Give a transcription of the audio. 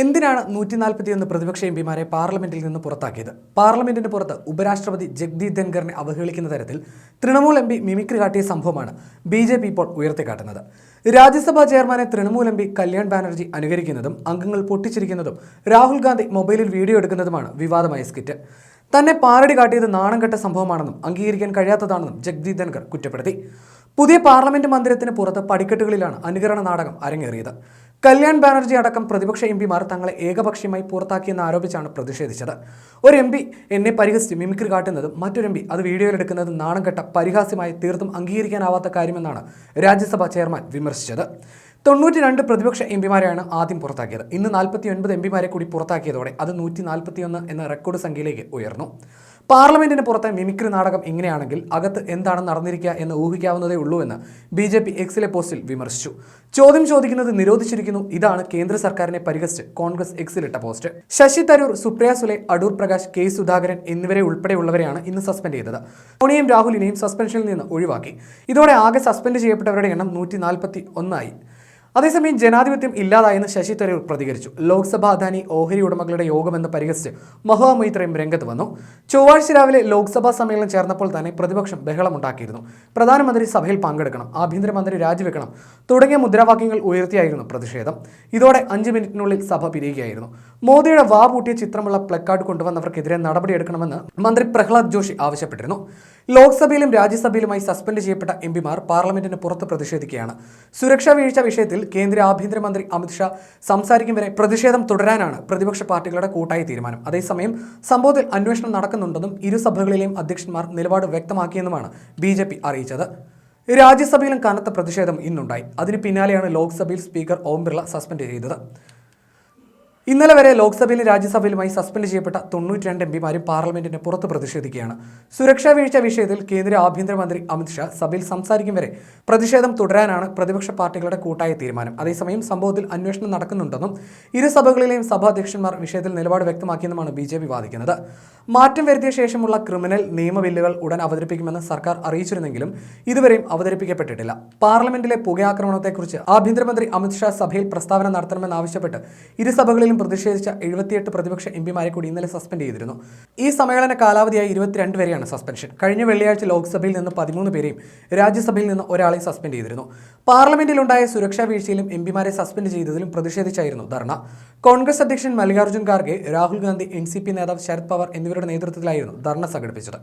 എന്തിനാണ് നൂറ്റി നാൽപ്പത്തിയൊന്ന് പ്രതിപക്ഷ എം പിമാരെ പാർലമെന്റിൽ നിന്ന് പുറത്താക്കിയത്? പാർലമെന്റിന് പുറത്ത് ഉപരാഷ്ട്രപതി ജഗ്ദീപ് ധൻഖറിനെ അവഹേളിക്കുന്ന തരത്തിൽ തൃണമൂൽ എം പി മിമിക്രി കാട്ടിയ സംഭവമാണ് ബി ജെ പി ഇപ്പോൾ ഉയർത്തിക്കാട്ടുന്നത്. രാജ്യസഭാ ചെയർമാനെ തൃണമൂൽ എം പി കല്യാൺ ബാനർജി അനുകരിക്കുന്നതും അംഗങ്ങൾ പൊട്ടിച്ചിരിക്കുന്നതും രാഹുൽ ഗാന്ധി മൊബൈലിൽ വീഡിയോ എടുക്കുന്നതുമാണ് വിവാദമായ സ്കിറ്റ്. തന്നെ പാറടി കാട്ടിയത് നാണം കെട്ട സംഭവമാണെന്നും അംഗീകരിക്കാൻ കഴിയാത്തതാണെന്നും ജഗ്ദീപ് ധൻഖർ കുറ്റപ്പെടുത്തി. പുതിയ പാർലമെന്റ് മന്ദിരത്തിന് പുറത്ത് പടിക്കെട്ടുകളിലാണ് അനുകരണ നാടകം അരങ്ങേറിയത്. കല്യാൺ ബാനർജി അടക്കം പ്രതിപക്ഷ എം പിമാർ തങ്ങളെ ഏകപക്ഷീയമായി പുറത്താക്കിയെന്ന് ആരോപിച്ചാണ് പ്രതിഷേധിച്ചത്. ഒരു എം പി എന്നെ പരിഹസിച്ച് മിമിക്രി കാട്ടുന്നതും മറ്റൊരു എം പി അത് വീഡിയോയിലെടുക്കുന്നതും നാണം കെട്ട പരിഹാസ്യമായി തീർത്തും അംഗീകരിക്കാനാവാത്ത കാര്യമെന്നാണ് രാജ്യസഭാ ചെയർമാൻ വിമർശിച്ചത്. തൊണ്ണൂറ്റി രണ്ട് പ്രതിപക്ഷ എം പിമാരെയാണ് ആദ്യം പുറത്താക്കിയത്. ഇന്ന് നാൽപ്പത്തി ഒൻപത് എം പിമാരെ കൂടി പുറത്താക്കിയതോടെ അത് നൂറ്റി നാൽപ്പത്തിയൊന്ന് എന്ന റെക്കോർഡ് സംഖ്യയിലേക്ക് ഉയർന്നു. പാർലമെന്റിന് പുറത്തെ മിമിക്രി നാടകം ഇങ്ങനെയാണെങ്കിൽ അകത്ത് എന്താണ് നടന്നിരിക്കുക എന്ന് ഊഹിക്കാവുന്നതേ ഉള്ളൂ എന്ന് ബി ജെ പി എക്സിലെ പോസ്റ്റിൽ വിമർശിച്ചു. ചോദ്യം ചോദിക്കുന്നത് നിരോധിച്ചിരിക്കുന്നു. ഇതാണ് കേന്ദ്ര സർക്കാരിനെ പരിഹസിച്ച് കോൺഗ്രസ് എക്സിലിട്ട പോസ്റ്റ്. ശശി തരൂർ സുപ്രിയ സുലെ അടൂർ പ്രകാശ് കെ സുധാകരൻ എന്നിവരെ ഉൾപ്പെടെയുള്ളവരെയാണ് ഇന്ന് സസ്പെൻഡ് ചെയ്തത്. സോണിയും രാഹുലിനെയും സസ്പെൻഷനിൽ നിന്ന് ഒഴിവാക്കി. ഇതോടെ ആകെ സസ്പെൻഡ് ചെയ്യപ്പെട്ടവരുടെ എണ്ണം നൂറ്റി നാൽപ്പത്തി ഒന്നായി അതേസമയം ജനാധിപത്യം ഇല്ലാതായെന്ന് ശശി തരൂർ പ്രതികരിച്ചു. ലോക്സഭാ അദാനി ഓഹരി ഉടമകളുടെ യോഗമെന്ന് പരിഹസിച്ച് മഹാമൈത്രയും രംഗത്ത് വന്നു. ചൊവ്വാഴ്ച രാവിലെ ലോക്സഭാ സമ്മേളനം ചേർന്നപ്പോൾ തന്നെ പ്രതിപക്ഷം ബഹളമുണ്ടാക്കിയിരുന്നു. പ്രധാനമന്ത്രി സഭയിൽ പങ്കെടുക്കണം ആഭ്യന്തരമന്ത്രി രാജിവെക്കണം തുടങ്ങിയ മുദ്രാവാക്യങ്ങൾ ഉയർത്തിയായിരുന്നു പ്രതിഷേധം. ഇതോടെ അഞ്ച് മിനിറ്റിനുള്ളിൽ സഭ പിരിയുകയായിരുന്നു. മോദിയുടെ വാ പൂട്ടിയ ചിത്രമുള്ള പ്ലക്കാർഡ് കൊണ്ടുവന്നവർക്കെതിരെ നടപടിയെടുക്കണമെന്ന് മന്ത്രി പ്രഹ്ലാദ് ജോഷി ആവശ്യപ്പെട്ടിരുന്നു. ലോക്സഭയിലും രാജ്യസഭയിലുമായി സസ്പെൻഡ് ചെയ്യപ്പെട്ട എം പിമാർ പാർലമെന്റിന് പുറത്ത് പ്രതിഷേധിക്കുകയാണ്. സുരക്ഷാ വീഴ്ച വിഷയത്തിൽ കേന്ദ്ര ആഭ്യന്തരമന്ത്രി അമിത്ഷാ സംസാരിക്കും വരെ പ്രതിഷേധം തുടരാനാണ് പ്രതിപക്ഷ പാർട്ടികളുടെ കൂട്ടായ തീരുമാനം. അതേസമയം സംഭവത്തിൽ അന്വേഷണം നടക്കുന്നുണ്ടെന്നും ഇരു സഭകളിലെയും അധ്യക്ഷന്മാർ നിലപാട് വ്യക്തമാക്കിയെന്നുമാണ് ബി അറിയിച്ചത്. രാജ്യസഭയിലും കനത്ത പ്രതിഷേധം ഇന്നുണ്ടായി. അതിന് പിന്നാലെയാണ് ലോക്സഭയിൽ സ്പീക്കർ ഓം ബിർള സസ്പെൻഡ് ചെയ്തത്. ഇന്നലെ വരെ ലോക്സഭയിലും രാജ്യസഭയിലുമായി സസ്പെൻഡ് ചെയ്യപ്പെട്ട തൊണ്ണൂറ്റി രണ്ട് എം പിമാരും പാർലമെന്റിന് പുറത്ത് പ്രതിഷേധിക്കുകയാണ്. സുരക്ഷാ വീഴ്ച വിഷയത്തിൽ കേന്ദ്ര ആഭ്യന്തരമന്ത്രി അമിത്ഷാ സഭയിൽ സംസാരിക്കും വരെ പ്രതിഷേധം തുടരാനാണ് പ്രതിപക്ഷ പാർട്ടികളുടെ കൂട്ടായ തീരുമാനം. അതേസമയം സംഭവത്തിൽ അന്വേഷണം നടക്കുന്നുണ്ടെന്നും ഇരു സഭകളിലെയും സഭാധ്യക്ഷന്മാർ വിഷയത്തിൽ നിലപാട് വ്യക്തമാക്കിയെന്നുമാണ് ബി വാദിക്കുന്നത്. മാറ്റം വരുത്തിയ ശേഷമുള്ള ക്രിമിനൽ നിയമ ബില്ലുകൾ ഉടൻ അവതരിപ്പിക്കുമെന്ന് സർക്കാർ അറിയിച്ചിരുന്നെങ്കിലും ഇതുവരെയും അവതരിപ്പിക്കപ്പെട്ടിട്ടില്ല. പാർലമെന്റിലെ പുകയാക്രമണത്തെക്കുറിച്ച് ആഭ്യന്തരമന്ത്രി അമിത്ഷാ സഭയിൽ പ്രസ്താവന നടത്തണമെന്നാവശ്യപ്പെട്ട് ഇരു സഭകളിലും പ്രതിഷേധിച്ച എഴുപത്തിയെട്ട് പ്രതിപക്ഷ എം പിമാരെ കൂടി ഇന്നലെ സസ്പെൻഡ് ചെയ്തിരുന്നു. ഈ സമ്മേളന കാലാവധിയായി ഇരുപത്തിരണ്ട് വരെയാണ് സസ്പെൻഷൻ. കഴിഞ്ഞ വെള്ളിയാഴ്ച ലോക്സഭയിൽ നിന്ന് പതിമൂന്ന് പേരെയും രാജ്യസഭയിൽ നിന്ന് ഒരാളെയും സസ്പെൻഡ് ചെയ്തിരുന്നു. പാർലമെന്റിലുണ്ടായ സുരക്ഷാ വീഴ്ചയിലും എം പിമാരെ സസ്പെൻഡ് ചെയ്തതിലും പ്രതിഷേധിച്ചായിരുന്നു ധർണ. കോൺഗ്രസ് അധ്യക്ഷൻ മല്ലികാർജുൻ ഖാർഗെ രാഹുൽ ഗാന്ധി എൻ നേതാവ് ശരത് പവാർ എന്നിവരുടെ നേതൃത്വത്തിലായിരുന്നു ധർണ സംഘടിപ്പിച്ചത്.